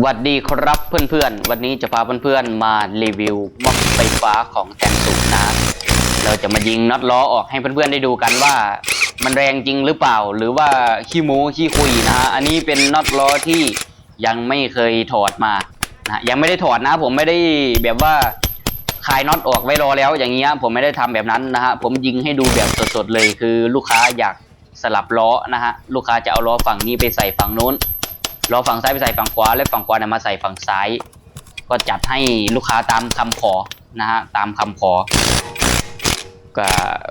หวัดดีครับเพื่อนๆ วันนี้จะพาเพื่อนๆ มารีวิวบล็อกไฟฟ้าของแทนสูนะ เราจะมายิงน็อตล้อออกให้เพื่อนๆ ได้ดูกันว่ามันแรงจริงหรือเปล่า หรือว่าขี้โม้ขี้คุยนะฮะ อันนี้เป็นน็อตล้อที่ยังไม่เคยถอดมานะยังไม่ได้ถอดนะ ผมไม่ได้แบบว่าคลายน็อตออกไว้รอแล้วอย่างเงี้ยผมไม่ได้ทำแบบนั้นนะฮะ ผมยิงให้ดูแบบสดๆเลยคือลูกค้าอยากสลับล้อนะฮะ ลูกค้าจะเอาล้อฝั่งนี้ไปใส่ฝั่งนู้น ล้อฝั่งซ้ายไปใส่ฝั่งขวา และฝั่งขวาเนี่ยมาใส่ฝั่งซ้าย ก็จัดให้ลูกค้าตามคำขอนะฮะตามคำขอ ก็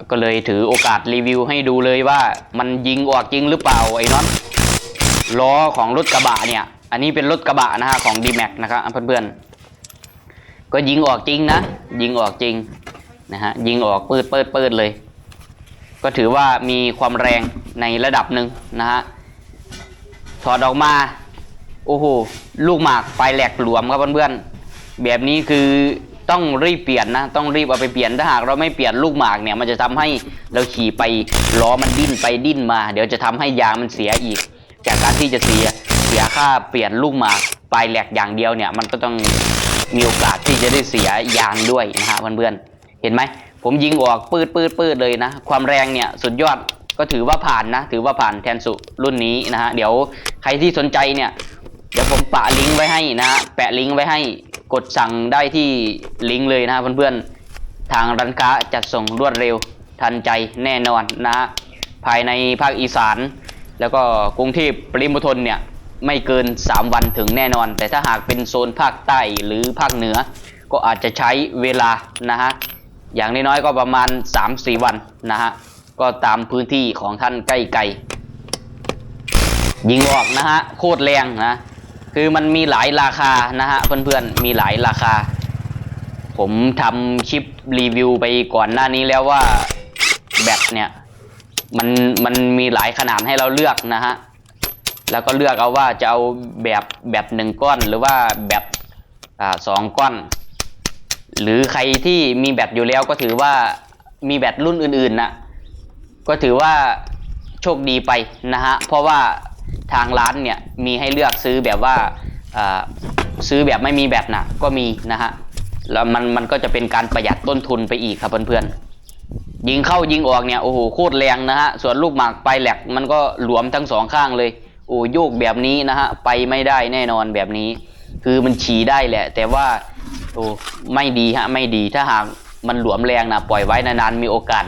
ก็เลยถือโอกาสรีวิวให้ดูเลยว่ามันยิงออกจริงหรือเปล่าไอ้น็อตล้อของรถกระบะเนี่ย อันนี้เป็นรถกระบะนะฮะของ d m a x นะครับเพื่อนๆก็ยิงออกจริงนะ ยิงออกจริงนะฮะยิงออกปืดเปิดเปิดเลย ก็ถือว่ามีความแรงในระดับหนึ่งนะฮะถอดออกมา โอ้โห ลูกหมากปลายแหลกหลวมครับเพื่อนๆ แบบนี้คือต้องรีบเปลี่ยนนะ ต้องรีบเอาไปเปลี่ยน ถ้าหากเราไม่เปลี่ยนลูกหมากเนี่ย มันจะทำให้เราขี่ไปล้อมันดิ้นไปดิ้นมา เดี๋ยวจะทำให้ยางมันเสียอีก จากการที่จะเสียเสียค่าเปลี่ยนลูกหมากปลายแหลกอย่างเดียวเนี่ย มันก็ต้องมีโอกาสที่จะได้เสียยางด้วยนะฮะเพื่อนๆ เห็นไหม ผมยิงออกปืดปืดปืดเลยนะ ความแรงเนี่ยสุดยอดก็ถือว่าผ่านนะ ถือว่าผ่านแทนสุรุ่นนี้นะฮะ เดี๋ยวใครที่สนใจเนี่ย เดี๋ยวผมปะลิงก์ไว้ให้นะฮะแปะลิงก์ไว้ให้กดสั่งได้ที่ลิงก์เลยนะฮะเพื่อนๆทางร้านค้าจัดส่งรวดเร็วทันใจแน่นอนนะฮะภายในภาคอีสาน แล้วก็กรุงเทพปริมณฑลเนี่ยไม่เกิน 3 วันถึงแน่นอน แต่ถ้าหากเป็นโซนภาคใต้หรือภาคเหนือ ก็อาจจะใช้เวลานะฮะอย่างน้อยๆก็ประมาณ 3-4 วันนะฮะก็ตามพื้นที่ของท่านใกล้ๆยิงออกนะฮะโคตรแรงนะ คือมันมีหลายราคานะฮะเพื่อนๆมีหลายราคา ผมทำคลิปรีวิวไปก่อนหน้านี้แล้วว่าแบตเนี่ยมันมันมีหลายขนาดให้เราเลือกนะฮะแล้วก็เลือกเอาว่าจะเอาแบบแบบหนึ่งก้อนหรือว่าแบบอ่าสองก้อน หรือใครที่มีแบตอยู่แล้วก็ถือว่ามีแบตรุ่นอื่นๆนะก็ถือว่าโชคดีไปนะฮะเพราะว่า ทางร้านเนี่ยมีให้เลือกซื้อแบบว่าซื้อแบบไม่มีแบตนะก็มีนะฮะแล้วมันมันก็จะเป็นการประหยัดต้นทุนไปอีกครับเพื่อนๆยิงเข้ายิงออกเนี่ยโอ้โหโคตรแรงนะฮะส่วนลูกหมากปลายแหลกมันก็หลวมทั้งสองข้างเลยโอ้โยกแบบนี้นะฮะไปไม่ได้แน่นอนแบบนี้ คือมันฉี่ได้แหละ แต่ว่าโอ้ไม่ดีฮะไม่ดีถ้าหากมันหลวมแรงนะปล่อยไว้นานๆมีโอกาส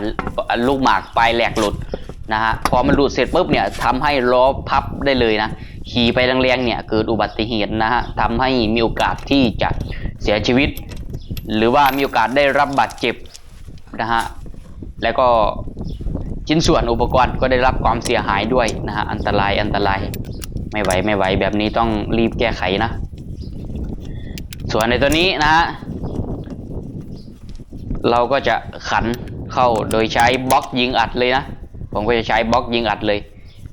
ลูกหมากปลายแหลกหลุด นะฮะพอมันหลุดเสร็จปุ๊บเนี่ยทำให้ล้อพับได้เลยนะขี่ไปแรงๆเนี่ยเกิดอุบัติเหตุนะฮะทำให้มีโอกาสที่จะเสียชีวิต หรือว่ามีโอกาสได้รับบาดเจ็บนะฮะแล้วก็ชิ้นส่วนอุปกรณ์ก็ได้รับความเสียหายด้วยนะฮะอันตรายอันตรายไม่ไหวไม่ไหวแบบนี้ต้องรีบแก้ไขนะ ส่วนในตัวนี้นะฮะเราก็จะขันเข้าโดยใช้บล็อกยิงอัดเลยนะ ผมก็จะใช้บล็อกยิงอัดเลย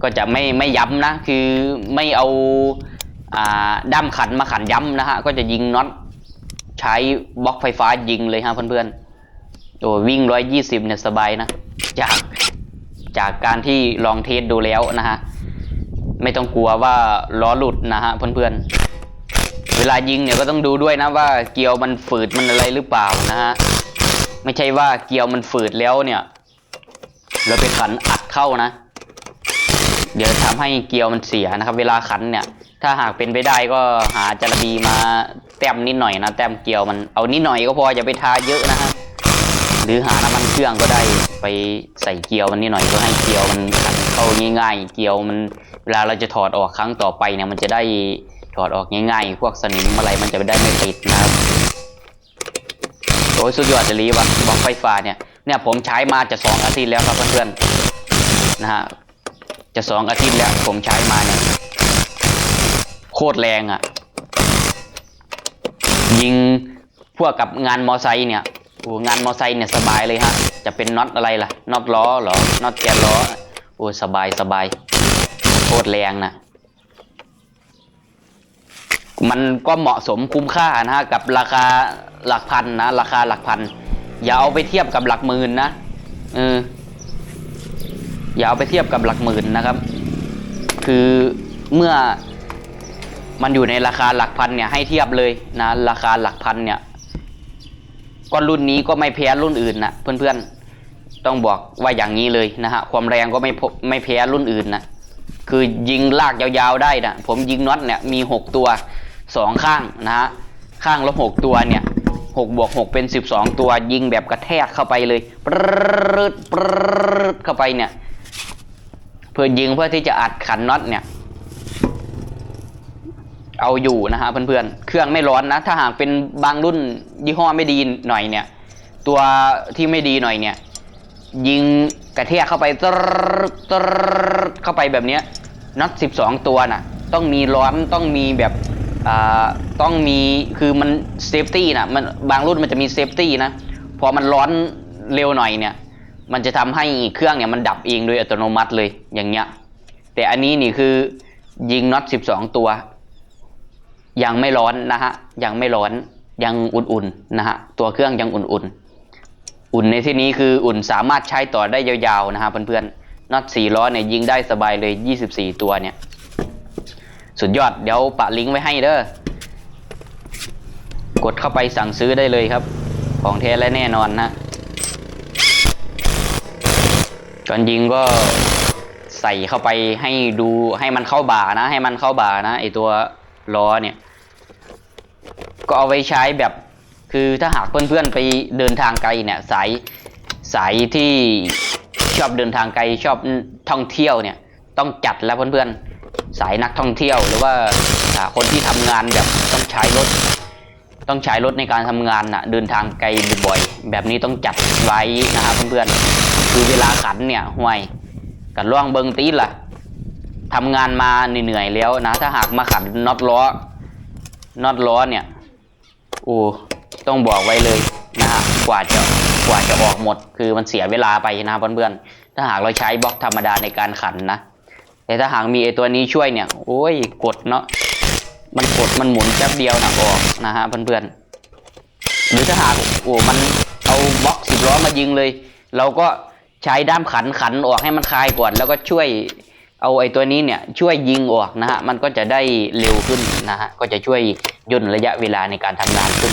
ก็จะไม่ไม่ย้ำนะ คือไม่เอาอ่าด้ามขันมาขันย้ำนะฮะ ก็จะยิงน็อตใช้บล็อกไฟฟ้ายิงเลยฮะเพื่อนๆโอ้วิ่งร้อยยี่สิบเนี่ยสบายนะ จากจากการที่ลองเทสดูแล้วนะฮะ ไม่ต้องกลัวว่าล้อหลุดนะฮะเพื่อนๆ เวลายิงเนี่ยก็ต้องดูด้วยนะว่าเกลียวมันฝืดมันอะไรหรือเปล่านะฮะ ไม่ใช่ว่าเกลียวมันฝืดแล้วเนี่ย เราไปขันอัดเข้านะ เดี๋ยวทำให้เกลียวมันเสียนะครับ เวลาขันเนี่ย ถ้าหากเป็นไปได้ก็หาจระบีมาแต้มนิดหน่อยนะ แต้มเกลียวมันเอานิดหน่อยก็พออย่าไปทาเยอะนะฮะหรือหาน้ำมันเครื่องก็ได้ไปใส่เกลียวมันนิดหน่อยเพื่อให้เกลียวมันขันเข้าง่ายๆ เกลียวมันเวลาเราจะถอดออกครั้งต่อไปเนี่ยมันจะได้ถอดออกง่ายๆ พวกสนิมอะไรมันจะไได้ไม่ติดนะครับโอ้ยสุดยอดจะรีวะบล็อกไฟฟ้าเนี่ย เนี่ยผมใช้มาจะสองอาทิตย์แล้วครับเพื่อนๆนะฮะจะสองอาทิตย์แล้วผมใช้มาเนี่ยโคตรแรงอะ่ะ ยิงพวกกับงานมอไซค์เนี่ยโอ้งานมอไซค์เนี่ยสบายเลยฮะ จะเป็นน็อตอะไรล่ะน็อตล้อเหรอน็อตแกนล้อโอ้สบายสบายโคตรแรงนะมันก็เหมาะสมคุ้มค่านะฮะกับราคาหลักพันนะราคาหลักพัน อย่าเอาไปเทียบกับหลักหมื่นนะเอออย่าเอาไปเทียบกับหลักหมื่นนะครับ คือเมื่อมันอยู่ในราคาหลักพันเนี่ยให้เทียบเลยนะ ราคาหลักพันเนี่ยก็รุ่นนี้ก็ไม่แพ้รุ่นอื่นนะเพื่อนๆต้องบอกว่าอย่างนี้เลยนะฮะความแรงก็ไม่พไม่แพ้รุ่นอื่นนะคือยิงลากยาวๆได้นะผมยิงน็อตเนี่ยมีหกตัวสองข้างนะฮะข้างละหกตัวเนี่ย หกบวกหกเป็นสิบสองตัวยิงแบบกระแทกเข้าไปเลยปรึดปรึดเข้าไปเนี่ย เพื่อยิงเพื่อที่จะอัดขันน็อตเนี่ย เอาอยู่นะฮะเพื่อนๆ เครื่องไม่ร้อนนะ ถ้าหากเป็นบางรุ่นยี่ห้อไม่ดีหน่อยเนี่ย ตัวที่ไม่ดีหน่อยเนี่ย ยิงกระแทกเข้าไปตรตรเข้าไปแบบเนี้ยน็อตสิบสองตัวน่ะ ต้องมีร้อนต้องมีแบบ ต้องมีคือมันเซฟตี้นะมันบางรุ่นมันจะมีเซฟตี้นะ พอมันร้อนเร็วหน่อยเนี่ย มันจะทำให้เครื่องเนี่ยมันดับเองโดยอัตโนมัติเลยอย่างเงี้ย แต่อันนี้นี่คือยิงน็อตสิบสองตัว ยังไม่ร้อนนะฮะ ยังไม่ร้อนยังอุ่นๆนะฮะ ตัวเครื่องยังอุ่นๆอุ่นในที่นี้คืออุ่นสามารถใช้ต่อได้ยาวๆนะฮะเพื่อนๆน็อตสี่ล้อเนี่ยยิงได้สบายเลยยี่สิบสี่ตัวเนี่ย สุดยอดเดี๋ยวปะลิงก์ไว้ให้เด้อกดเข้าไปสั่งซื้อได้เลยครับ ของแท้และแน่นอนนะก่อนยิงก็ใส่เข้าไปให้ดูให้มันเข้าบ่านะ ให้มันเข้าบ่านะไอตัวล้อเนี่ย ก็เอาไว้ใช้แบบคือถ้าหากเพื่อนๆไปเดินทางไกลเนี่ยสายสายที่ชอบเดินทางไกลชอบท่องเที่ยวเนี่ย ต้องจัดแล้วเพื่อนๆ สายนักท่องเที่ยว หรือว่าคนที่ทำงานแบบต้องใช้รถ ต้องใช้รถในการทำงานน่ะเดินทางไกลบ่อยๆแบบนี้ต้องจัดไว้นะครับเพื่อนๆคือเวลาขันเนี่ยห่วยกันล่วงเบิงตีนล่ะทำงานมาเหนื่อยๆแล้วนะ ถ้าหากมาขันน็อตล้อน็อตล้อเนี่ยโอ้ต้องบอกไว้เลยนะฮะกว่าจะกว่าจะออกหมด คือมันเสียเวลาไปนะเพื่อนๆถ้าหากเราใช้บล็อกธรรมดาในการขันนะ แต่ถ้าหากมีไอตัวนี้ช่วยเนี่ย โอ้ยกดเนาะมันกดมันหมุนแป๊บเดียวนะออกนะฮะเพื่อนๆหรือถ้าหากโอ้มันเอาบล็อกสิบล้อมายิงเลย เราก็ใช้ด้ามขันขันออกให้มันคลายก่อน แล้วก็ช่วยเอาไอ้ตัวนี้เนี่ยช่วยยิงออกนะฮะมันก็จะได้เร็วขึ้นนะฮะก็จะช่วยย่นระยะเวลาในการทำงานขึ้น